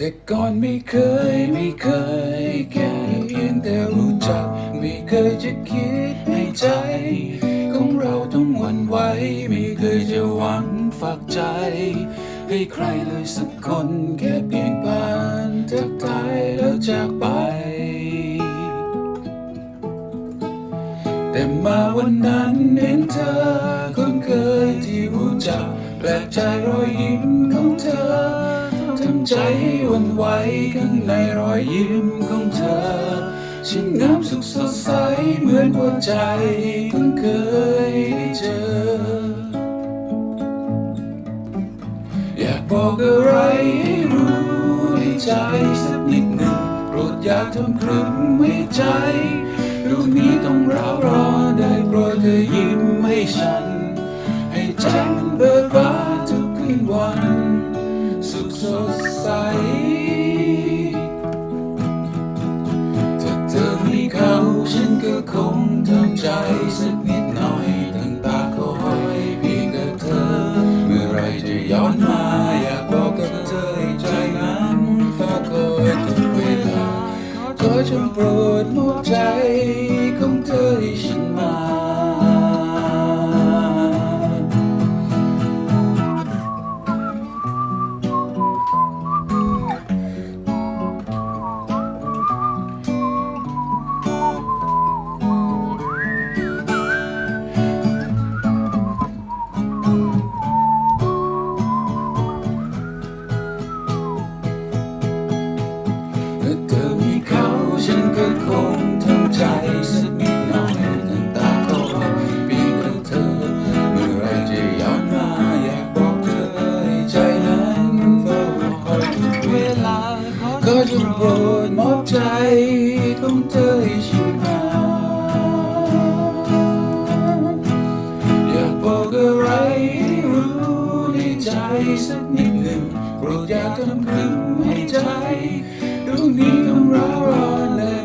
แต่ก่อนไม่เคยไม่เคย แค่เพียงแต่รู้จัก ไม่เคยจะคิดให้ใจ ของเราต้องหวั่นไหวไม่เคยจะหวังฝากใจ ให้ใครเลยสักคนแค่เพียงผ่านทักทายแล้วจากไป แต่มาวันนั้นเห็นเธอคนเคยที่รู้จักแปลกใจรอยยิ้มของเธอ ทำใจให้วันไหวข้างในรอยยิ้มของเธอ ฉันงามสุขสดใสเหมือนหัวใจเพิ่งเคยได้เจอ อยากบอกอะไรให้รู้ในใจสักนิดหนึ่งโปรดอย่าทำครึ้มให้ใจลูกนี้ต้องร้าวร้อนได้โปรดเธอยิ้มให้ฉัน ให้ใจมันเบิกบานทุกคืนวัน สดใส ถ้าเธอมีเขาฉันก็คงทำใจสักนิดหน่อยตั้งตาคอยเพียงแต่เธอ เมื่อไรจะย้อนมาอยากบอกกับเธอใใจนั้นฝากคอยทุกเวลาขอจงโปรดมอบใจของ ถ้าเธอมีเขาฉันก็คงทำใจสักนิดหน่อยน้ำตาก็ไหลปีกัเธอ เมื่อไรจะย้อนมาอยากบอกเธอให้ใจนั้นเฝ้าคอยเวลาก็จะโปรดอบใจของเธอฉันอยากบอกอไรรู้ในใจสักนิดหนึ่งโปรดอย่าทำครึ้มให้ใจ don't need no rah-rah now.